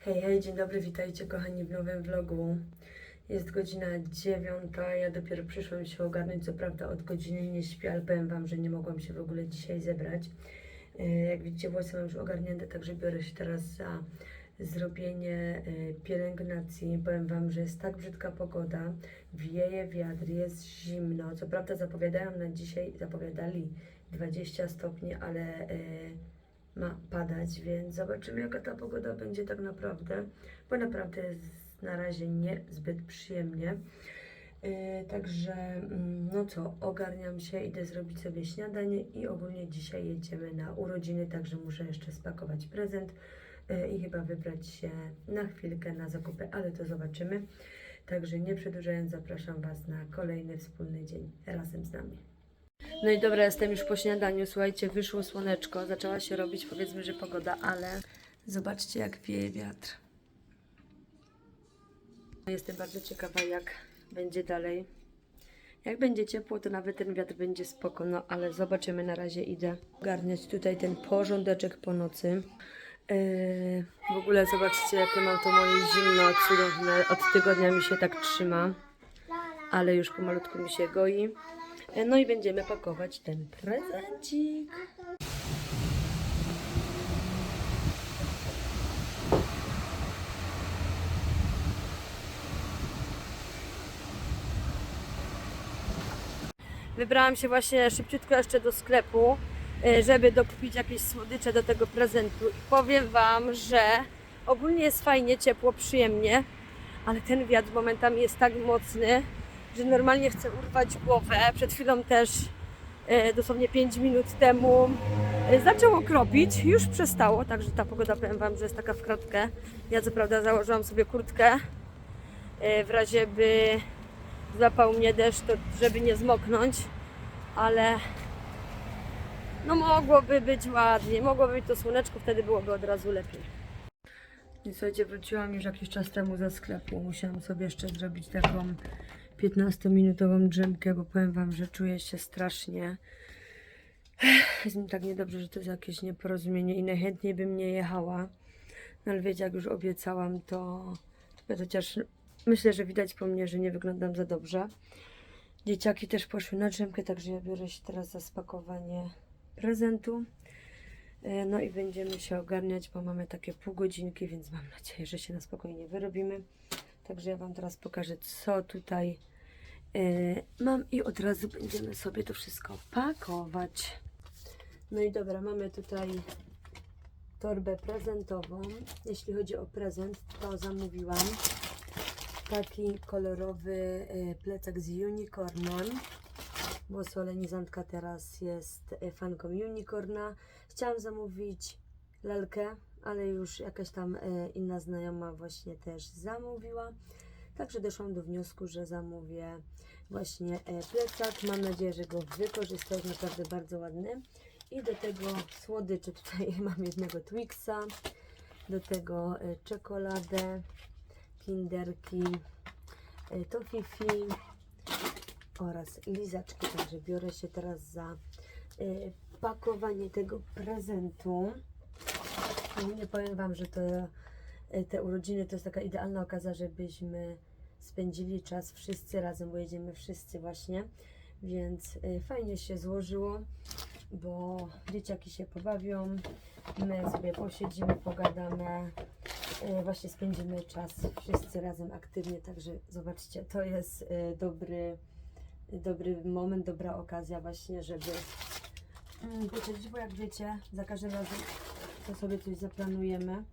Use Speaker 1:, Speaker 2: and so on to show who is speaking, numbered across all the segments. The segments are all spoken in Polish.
Speaker 1: Hej, hej, dzień dobry, witajcie kochani w nowym vlogu. Jest godzina dziewiąta, ja dopiero przyszłam się ogarnąć, co prawda od godziny nie śpię, ale powiem Wam, że nie mogłam się w ogóle dzisiaj zebrać. E, Jak widzicie, włosy mam już ogarnięte, także biorę się teraz za zrobienie e, pielęgnacji. Powiem Wam, że jest tak brzydka pogoda, wieje wiatr, jest zimno. Co prawda zapowiadają na dzisiaj, zapowiadali 20 stopni, ale e, ma padać, więc zobaczymy jaka ta pogoda będzie tak naprawdę, bo naprawdę jest na razie niezbyt przyjemnie. Yy, także, mm, no co, ogarniam się, idę zrobić sobie śniadanie i ogólnie dzisiaj jedziemy na urodziny, także muszę jeszcze spakować prezent yy, i chyba wybrać się na chwilkę na zakupy, ale to zobaczymy. Także nie przedłużając, zapraszam Was na kolejny wspólny dzień razem z nami. No i dobra, jestem już po śniadaniu. Słuchajcie, wyszło słoneczko, zaczęła się robić, powiedzmy, że pogoda, ale zobaczcie, jak wieje wiatr. Jestem bardzo ciekawa, jak będzie dalej. Jak będzie ciepło, to nawet ten wiatr będzie spoko, no ale zobaczymy. Na razie idę ogarniać tutaj ten porządeczek po nocy. Yy, w ogóle zobaczcie, jakie mam to moje zimno cudowne. Od tygodnia mi się tak trzyma, ale już pomalutku mi się goi. No i będziemy pakować ten prezencik. Wybrałam się właśnie szybciutko jeszcze do sklepu, e, żeby dokupić jakieś słodycze do tego prezentu. I powiem Wam, że ogólnie jest fajnie, ciepło, przyjemnie, ale ten wiatr momentami jest tak mocny, że normalnie chcę urwać głowę. Przed chwilą też, e, dosłownie 5 minut temu, e, zaczęło kropić, już przestało, także ta pogoda, powiem Wam, że jest taka w kratkę. Ja co prawda założyłam sobie kurtkę, e, w razie by złapał mnie deszcz, to żeby nie zmoknąć, ale no mogłoby być ładnie, mogłoby być to słoneczko, wtedy byłoby od razu lepiej. Słuchajcie, wróciłam już jakiś czas temu ze sklepu. Musiałam sobie jeszcze zrobić taką 15-minutową drzemkę, bo powiem Wam, że czuję się strasznie. Jest mi tak niedobrze, że to jest jakieś nieporozumienie i najchętniej bym nie jechała. No ale wiecie, jak już obiecałam, to chociaż myślę, że widać po mnie, że nie wyglądam za dobrze. Dzieciaki też poszły na drzemkę, także ja biorę się teraz za spakowanie prezentu. E, No i będziemy się ogarniać, bo mamy takie pół godzinki, więc mam nadzieję, że się na spokojnie wyrobimy. Także ja Wam teraz pokażę, co tutaj mam i od razu będziemy sobie to wszystko pakować. No i dobra, mamy tutaj torbę prezentową. Jeśli chodzi o prezent, to zamówiłam taki kolorowy e, plecak z unicornem bo solenizantka teraz jest e, fanką unicorna. Chciałam zamówić lalkę, ale już jakaś tam inna znajoma właśnie też zamówiła. Także doszłam do wniosku, że zamówię właśnie e, plecak. Mam nadzieję, że go wykorzystam. Jest naprawdę bardzo ładny. I do tego słodyczy tutaj mam jednego Twixa, do tego e, czekoladę, kinderki, e, tofifi, oraz lizaczki. Także biorę się teraz za pakowanie tego prezentu. I nie powiem Wam, że to, te urodziny to jest taka idealna okazja, żebyśmy spędzili czas wszyscy razem, bo jedziemy wszyscy właśnie. Więc y, fajnie się złożyło, bo dzieciaki się pobawią, my sobie posiedzimy, pogadamy, y, właśnie spędzimy czas wszyscy razem aktywnie, także zobaczcie, to jest y, dobry dobry moment, dobra okazja właśnie, żeby mm, podzielić, bo jak wiecie, za każdym razem, to sobie coś zaplanujemy,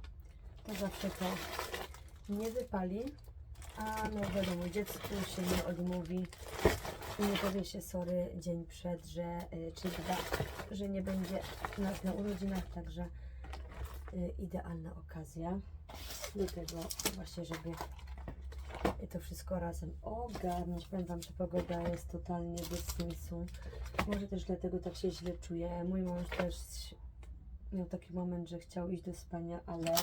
Speaker 1: to zawsze to nie wypali, a no wiadomo, dziecku się nie odmówi i nie powie się sorry dzień przed, że y, czy dwa, że nie będzie nas na urodzinach, także y, idealna okazja do tego właśnie, żeby to wszystko razem ogarnąć. Powiem Wam, że pogoda jest totalnie bez sensu. Może też dlatego tak się źle czuję. Mój mąż też miał taki moment, że chciał iść do spania, ale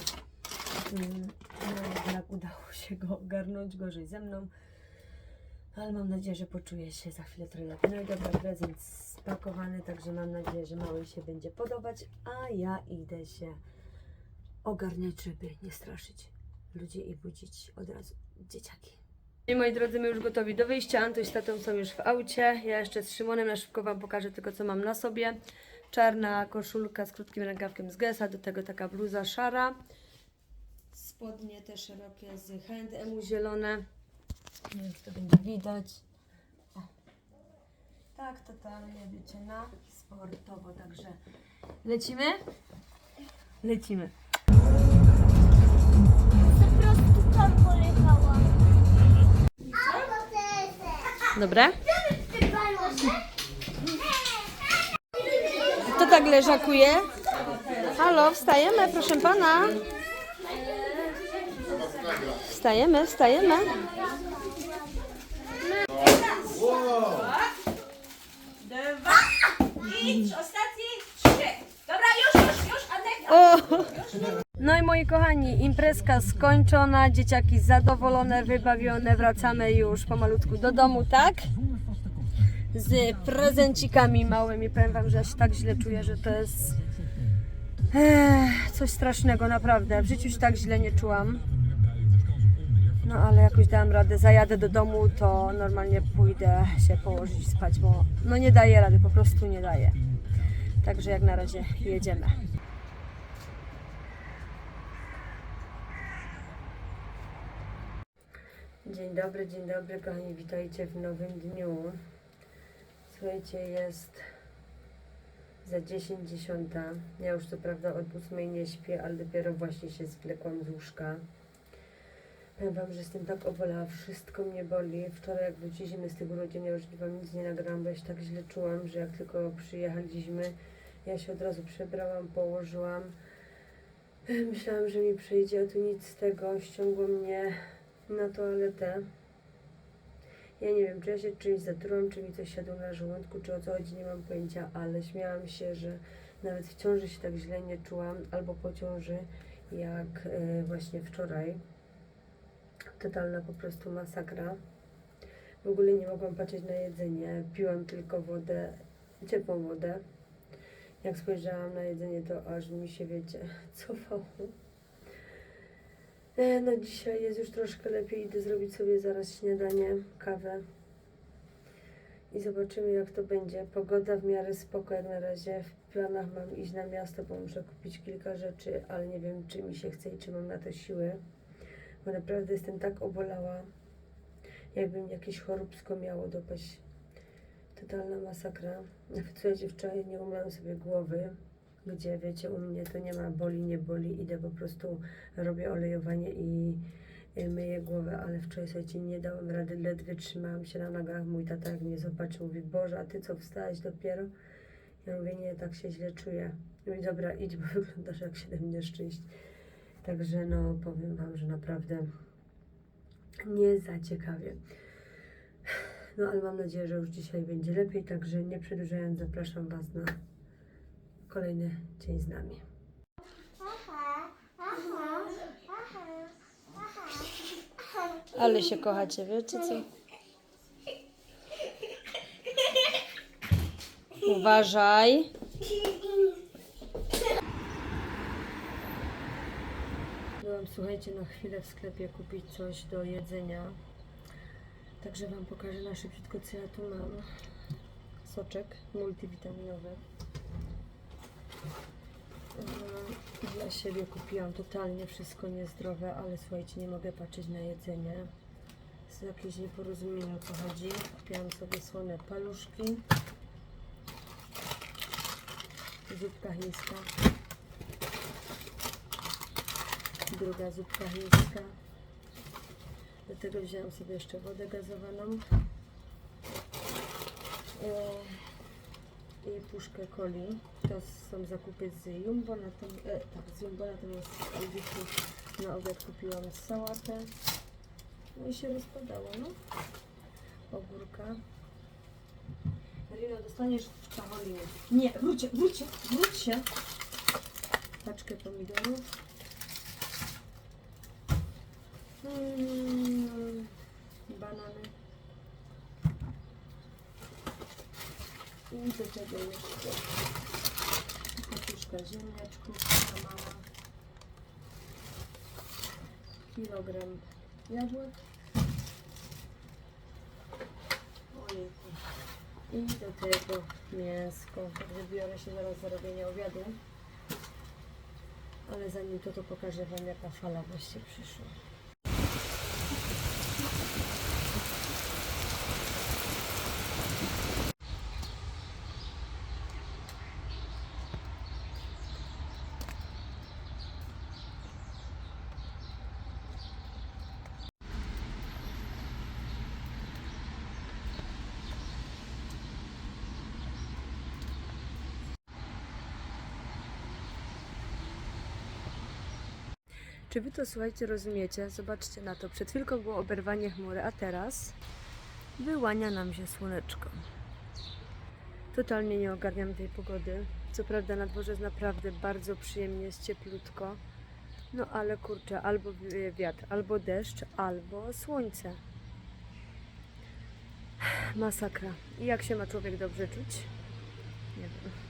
Speaker 1: no jednak udało się go ogarnąć gorzej ze mną. Ale mam nadzieję, że poczuje się za chwilę trochę. No i dobra, prezent spakowany, także mam nadzieję, że mały się będzie podobać, a ja idę się ogarniać, żeby nie straszyć ludzi i budzić od razu dzieciaki. I moi drodzy, my już gotowi do wyjścia. Antoś z tatą są już w aucie. Ja jeszcze z Szymonem na szybko Wam pokażę tylko, co mam na sobie. Czarna koszulka z krótkim rękawkiem z Gesa, do tego taka bluza szara. Spodnie te szerokie z H&M zielone. Nie wiem, czy to będzie widać. O. Tak, totalnie, wiecie, na sportowo, także lecimy? Lecimy.
Speaker 2: Po prostu tam pojechałam.
Speaker 1: Dobra? Kto tak leżakuje? Halo, wstajemy, proszę pana. Wstajemy, wstajemy.
Speaker 3: Idź, ostatni trzy. Dobra, już, już, już, Anek.
Speaker 1: O! No i moi kochani, imprezka skończona, dzieciaki zadowolone, wybawione, wracamy już pomalutku do domu, tak? Z prezencikami małymi. Powiem wam, że ja się tak źle czuję, że to jest Ech, coś strasznego, naprawdę. W życiu się tak źle nie czułam. No ale jakoś dałam radę, zajadę do domu, to normalnie pójdę się położyć spać, bo no nie daję rady, po prostu nie daję. Także jak na razie jedziemy. Dzień dobry, dzień dobry kochani, witajcie w nowym dniu. Słuchajcie, jest za 10 dziesiąta. Ja już co prawda od 8 nie śpię, ale dopiero właśnie się zwlekłam z łóżka. Powiem Wam, że jestem tak obolała, wszystko mnie boli. Wczoraj jak wróciliśmy z tych urodzin, już Wam nic nie nagrałam, bo ja się tak źle czułam, że jak tylko przyjechaliśmy, ja się od razu przebrałam, położyłam. Myślałam, że mi przejdzie, a tu nic z tego. Ściągło mnie na toaletę. Ja nie wiem, czy ja się czymś zatrułam, czy mi coś siadło na żołądku, czy o co chodzi, nie mam pojęcia, ale śmiałam się, że nawet w ciąży się tak źle nie czułam, albo po ciąży, jak e, właśnie wczoraj. Totalna po prostu masakra. W ogóle nie mogłam patrzeć na jedzenie, piłam tylko wodę, ciepłą wodę. Jak spojrzałam na jedzenie, to aż mi się, wiecie, cofało. E, No dzisiaj jest już troszkę lepiej. Idę zrobić sobie zaraz śniadanie, kawę. I zobaczymy jak to będzie. Pogoda w miarę spoko jak na razie. W planach mam iść na miasto, bo muszę kupić kilka rzeczy, ale nie wiem czy mi się chce i czy mam na to siły. Bo naprawdę jestem tak obolała, jakby mi jakieś choróbsko miało dopaść. Totalna masakra. Nawet słuchajcie, wczoraj nie umyłam sobie głowy gdzie wiecie, u mnie to nie ma boli, nie boli, idę po prostu, robię olejowanie i y, myję głowę, ale wczoraj słuchajcie, nie dałam rady, ledwie trzymałam się na nogach, mój tata jak mnie zobaczył, mówi, Boże, a Ty co, wstałeś dopiero? Ja mówię, nie, tak się źle czuję. Mówi, dobra, idź, bo wyglądasz jak siedem nieszczęść. Także no, powiem Wam, że naprawdę nie za ciekawie. No, ale mam nadzieję, że już dzisiaj będzie lepiej, także nie przedłużając, zapraszam Was na kolejny dzień z nami. Ale się kochacie, wiecie co? Uważaj. Byłam, słuchajcie, na chwilę w sklepie kupić coś do jedzenia. Także Wam pokażę na szybciutko, co ja tu mam. Soczek multivitaminowy. Yy, Dla siebie kupiłam totalnie wszystko niezdrowe, ale słuchajcie, nie mogę patrzeć na jedzenie. Jest jakieś nieporozumienie o co chodzi. Kupiłam sobie słone paluszki. Zupka chińska. Druga zupka chińska. Do tego wzięłam sobie jeszcze wodę gazowaną. Yy, i puszkę coli. To są zakupy z Jumbo, na tym, e, tak, z Jumbo, natomiast z na obiad kupiłam sałatę. No i się rozpadało, no. Ogórka. Rino, dostaniesz w czacholinie. Nie, wróćcie, wróćcie, wróćcie. Paczkę pomidorów. Mm, banany. I do tego jeszcze katuszka ziemniaczków, taka mała. kilogram jabłek. Ojejku. I do tego mięsko. Także biorę się zaraz za robienie obiadu. Ale zanim to, to pokażę Wam jaka fala właśnie przyszła. Czy wy to słuchajcie, rozumiecie? Zobaczcie na to. Przed chwilką było oberwanie chmury, a teraz wyłania nam się słoneczko. Totalnie nie ogarniam tej pogody. Co prawda na dworze jest naprawdę bardzo przyjemnie, jest cieplutko. No ale kurczę, albo wieje wiatr, albo deszcz, albo słońce. Masakra. I jak się ma człowiek dobrze czuć? Nie wiem.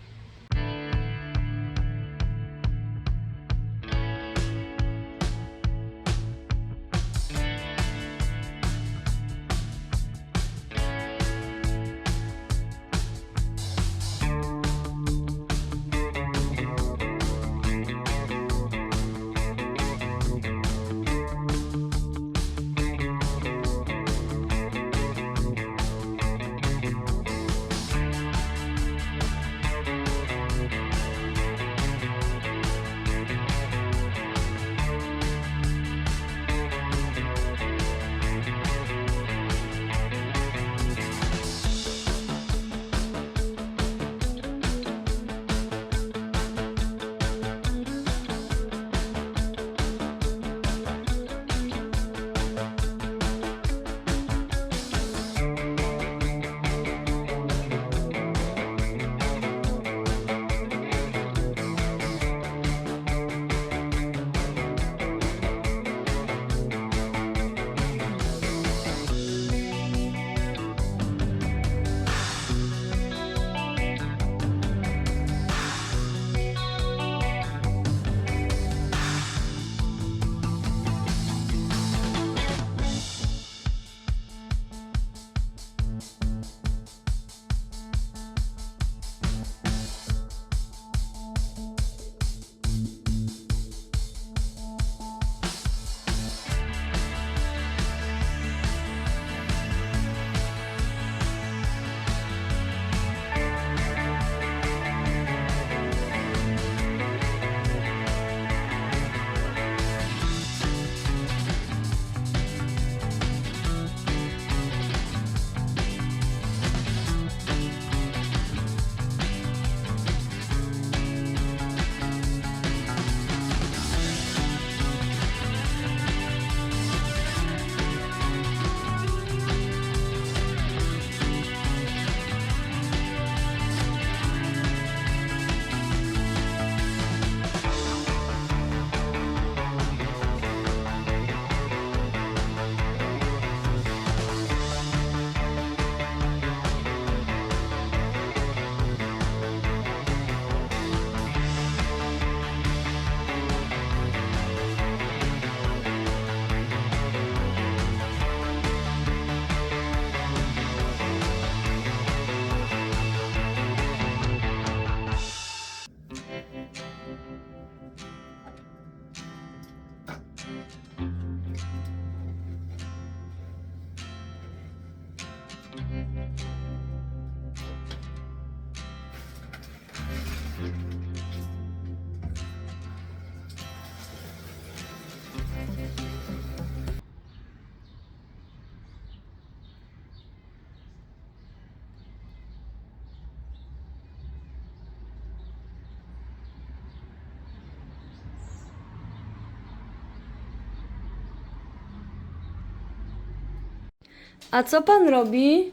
Speaker 1: A co pan robi?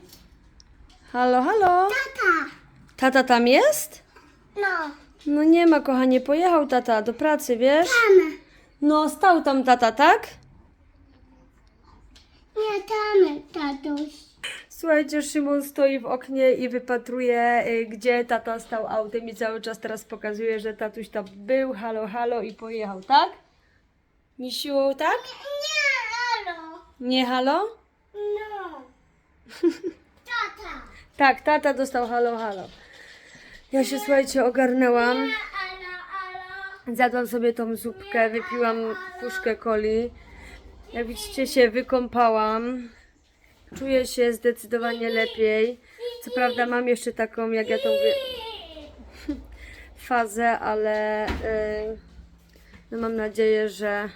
Speaker 1: Halo, halo?
Speaker 2: Tata!
Speaker 1: Tata tam jest?
Speaker 2: No,
Speaker 1: No nie ma, kochanie, pojechał tata do pracy, wiesz?
Speaker 2: tam!
Speaker 1: No, stał tam tata, tak?
Speaker 2: Nie tam, tatuś.
Speaker 1: Słuchajcie, Szymon stoi w oknie i wypatruje, y, gdzie tata stał autem i cały czas teraz pokazuje, że tatuś tam był, halo, halo i pojechał, tak? Misiu, tak? Nie halo?
Speaker 2: No. Tata.
Speaker 1: Tak, tata dostał halo, halo. Ja się, słuchajcie, ogarnęłam. Zjadłam sobie tą zupkę, wypiłam puszkę coli. Jak widzicie, się wykąpałam. Czuję się zdecydowanie lepiej. Co prawda mam jeszcze taką, jak ja to mówię, fazę, ale yy, no mam nadzieję, że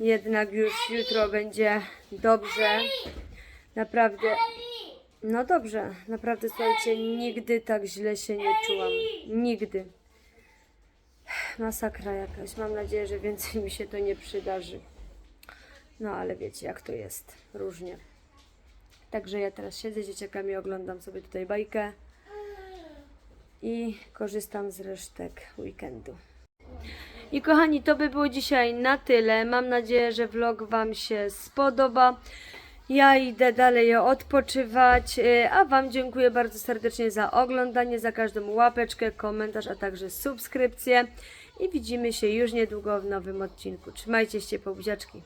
Speaker 1: jednak już jutro będzie dobrze. Naprawdę. No dobrze, naprawdę słuchajcie, nigdy tak źle się nie czułam. Nigdy. Masakra jakaś. Mam nadzieję, że więcej mi się to nie przydarzy. No ale wiecie, jak to jest. Różnie. Także ja teraz siedzę z dzieciakami, oglądam sobie tutaj bajkę i korzystam z resztek weekendu. I kochani, to by było dzisiaj na tyle. Mam nadzieję, że vlog Wam się spodoba. Ja idę dalej odpoczywać, y, a Wam dziękuję bardzo serdecznie za oglądanie, za każdą łapeczkę, komentarz, a także subskrypcję. I widzimy się już niedługo w nowym odcinku. Trzymajcie się, po buziaczki.